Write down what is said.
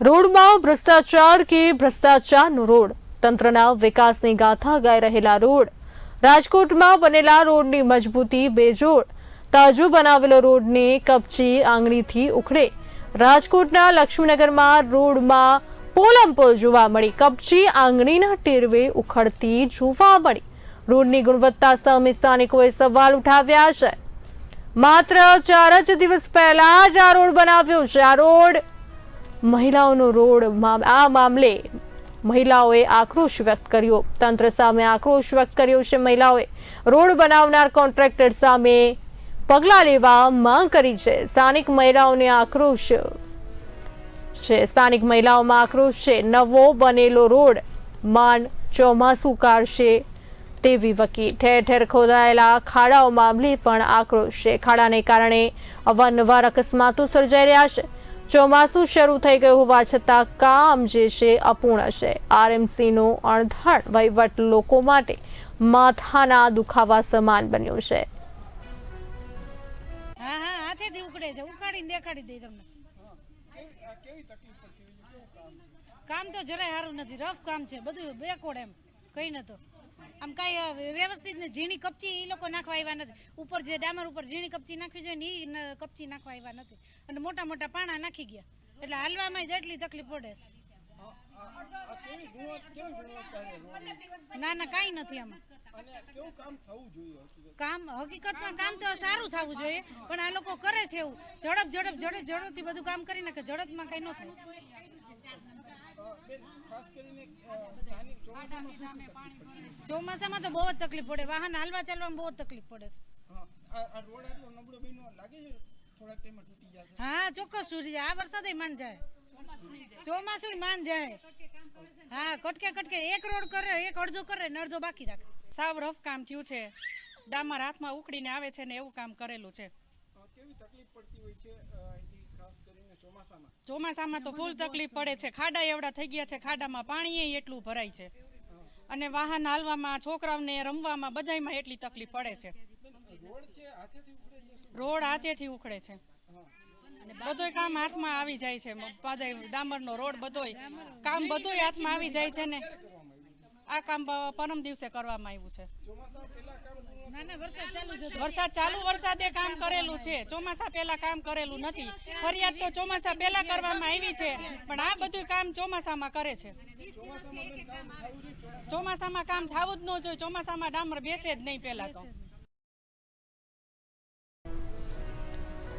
રોડમાં ભ્રષ્ટાચાર કે ભ્રષ્ટાચારનો રોડ. તંત્રના વિકાસની ગાથા ગાઈ રહેલા રોડ. રાજકોટમાં બનેલા રોડની મજબૂતી બેજોડ. તાજો બનાવેલો રોડને કપચી આંગળીથી ઉખડે. રાજકોટના લક્ષ્મીનગરમાં રોડમાં પોલમપોલ જોવા મળી. કપચી આંગળીના ટેરવે ઉખડતી જોવા મળી. રોડની ગુણવત્તા સામે સ્થાનિકોએ સવાલ ઉઠાવ્યા છે. માત્ર ચાર જ દિવસ પહેલા જ આ રોડ બનાવ્યો છે. આ રોડ મહિલાઓનો રોડ આ મામલે મહિલાઓએ આક્રોશ વ્યક્ત કર્યો. તંત્ર સામે આક્રોશ વ્યક્ત કર્યો છે મહિલાઓએ. રોડ બનાવનાર કોન્ટ્રાક્ટર સામે પગલાં લેવા માંગ કરી છે. સ્થાનિક મહિલાઓને આક્રોશ છે. સ્થાનિક મહિલાઓમાં આક્રોશ છે. નવો બનેલો રોડ માંડ ચોમાસું કાઢશે તેવી વકી. ઠેર ઠેર ખોદાયેલા ખાડાઓ મામલે પણ આક્રોશ છે. ખાડાને કારણે અવારનવાર અકસ્માતો સર્જાઈ રહ્યા છે. ચોમાસું શરૂ થઈ ગયું હોવા છતાં કામ જે છે અપૂર્ણ છે. આરએમસીનો અણધાણ વહીવટ લોકો માટે માથાના દુખાવા સમાન બન્યું છે. હા હા, હાથેથી ઉકળે છે. ઉખાડીને દેખાડી દઈ તમને. કામ તો જરાય સારું નથી. રફ કામ છે. બધું બેકોડ એમ. કઈ નતો આમ કાંઈ વ્યવસ્થિત ઝીણી કપચી એ લોકો નાખવા આવ્યા નથી. ઉપર જે ડામર ઉપર ઝીણી કપચી નાખવી જોઈએ ને એ કપચી નાખવા આવ્યા નથી. અને મોટા મોટા પાણા નાખી ગયા. એટલે હાલવામાં જ એટલી તકલીફ પડે છે. ના ના કાંઈ નથી આમાં. કામ હકીકતમાં? કામ તો સારું થવું જોઈએ પણ આ લોકો કરે છે એવું. ઝડપ ઝડપ ઝડપ ઝડપથી બધું કામ કરી નાખે. ઝડપમાં કઈ ન થાય. ચોમાસામાં તો બહુ જ તકલીફ પડે. વાહન હાલવા ચાલવામાં બહુ જ તકલીફ પડે છે. હા ચોક્કસ સુધી. આ વરસાદ માન જાય. ચોમાસું માન જાય. હા કટકે કટકે. એક રોડ કરે એક અડધો કરે ને અડધો બાકી રાખે. સાવ રફ કામ થયું છે. ડામર હાથમાં ઉકડીને આવે છે ને એવું કામ કરેલું છે. ચોમાસામાં? તો ફૂલ તકલીફ પડે છે. ખાડા એવડા થઈ ગયા છે. ખાડામાં પાણી એટલું ભરાય છે. અને વાહન હાલવામાં છોકરાઓને રમવામાં બધાયમાં એટલી તકલીફ પડે છે. રોડ હાથેથી ઉખડે છે? બધોય કામ હાથમાં આવી જાય છે. ડામરનો રોડ બધોય કામ બધુંય હાથમાં આવી જાય છે ને આ કામ પરમ દિવસે કરવામાં આવ્યું છે. ના ના વરસાદ ચાલુ છે વરસાદ ચાલુ વરસાદે કામ કરેલું છે. ચોમાસા પહેલા કામ કરેલું નથી. ફરિયાદ તો ચોમાસા પહેલા કરવામાં આવી છે પણ આ બધું કામ ચોમાસામાં કરે છે. ચોમાસામાં કામ થવું જ ન જોઈએ. ચોમાસામાં ડામર બેસે જ નહીં પહેલા તો.